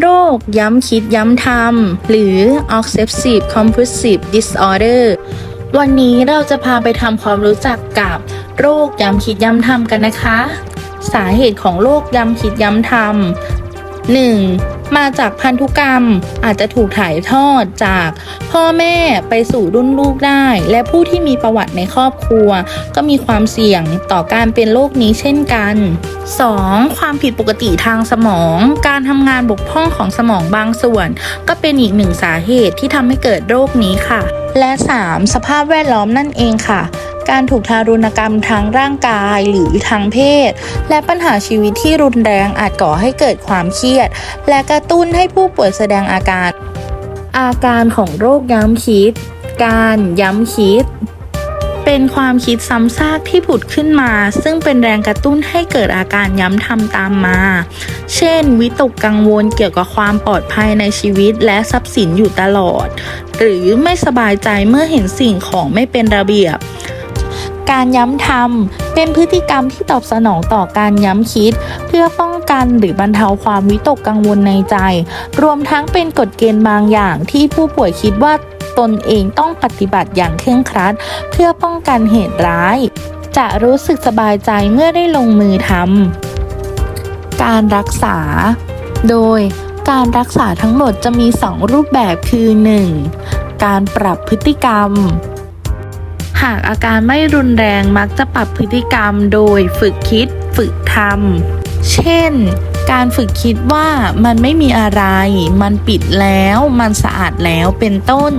โรคย้ำคิดย้ำทำหรือ obsessive compulsive disorder วันนี้เราจะพาไปทำความรู้จักกับโรคย้ำคิดย้ำทำกันนะคะ สาเหตุของโรคย้ำคิดย้ำทำ 1. มาจากพันธุกรรมอาจจะถูกถ่ายทอดจากพ่อแม่ไปสู่รุ่นลูกได้ และผู้ที่มีประวัติในครอบครัว ก็มีความเสี่ยงต่อการเป็นโรคนี้เช่นกัน 2. ความผิดปกติทางสมอง การทำงานบกพร่องของสมองบางส่วน ก็เป็นอีกหนึ่งสาเหตุที่ทำให้เกิดโรคนี้ค่ะ และ 3. สภาพแวดล้อมนั่นเองค่ะ การถูกทารุณกรรมทางร่างกายหรือทางเพศ และปัญหาชีวิตที่รุนแรงอาจก่อให้เกิดความเครียด และกระตุ้นให้ผู้ป่วยแสดงอาการ อาการของโรคย้ำคิด การย้ำคิดเป็นความคิดซ้ำซากที่ผุดขึ้นมา ซึ่งเป็นแรงกระตุ้นให้เกิดอาการย้ำทำตามมา เช่น วิตกกังวลเกี่ยวกับความปลอดภัยในชีวิตและทรัพย์สินอยู่ตลอด หรือไม่สบายใจเมื่อเห็นสิ่งของไม่เป็นระเบียบ การย้ำทำเป็นพฤติกรรมที่ตอบสนองต่อการย้ำคิด เพื่อป้องกันหรือบรรเทาความวิตกกังวลในใจ รวมทั้งเป็นกฎเกณฑ์บางอย่างที่ผู้ป่วยคิดว่าตนเองต้องปฏิบัติอย่างเคร่งครัด เพื่อป้องกันเหตุร้าย จะรู้สึกสบายใจเมื่อได้ลงมือทำการรักษา โดยการรักษาทั้งหมดจะมี 2 รูปแบบคือ 1. การปรับพฤติกรรม หากอาการไม่รุนแรงมักจะปรับพฤติกรรมโดยฝึกคิดฝึกทำเช่น การฝึกคิดว่ามันไม่มีอะไร มันปิดแล้ว มันสะอาดแล้วเป็นต้น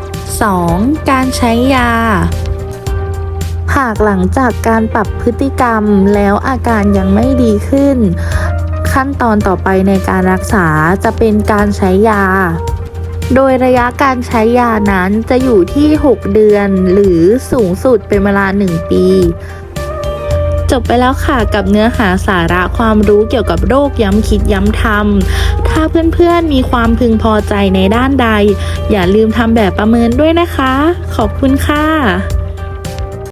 2. การใช้ยา หากหลังจากการปรับพฤติกรรมแล้วอาการยังไม่ดีขึ้น ขั้นตอนต่อไปในการรักษาจะเป็นการใช้ยา โดยระยะการใช้ยานั้นจะอยู่ที่ 6 เดือนหรือสูงสุดเป็นเวลา 1 ปี จบไปแล้วค่ะกับเนื้อหาสาระความรู้เกี่ยวกับโรคย้ำคิดย้ำทำถ้าเพื่อนๆมีความพึงพอใจในด้านใด อย่าลืมทำแบบประเมินด้วยนะคะ ขอบคุณค่ะ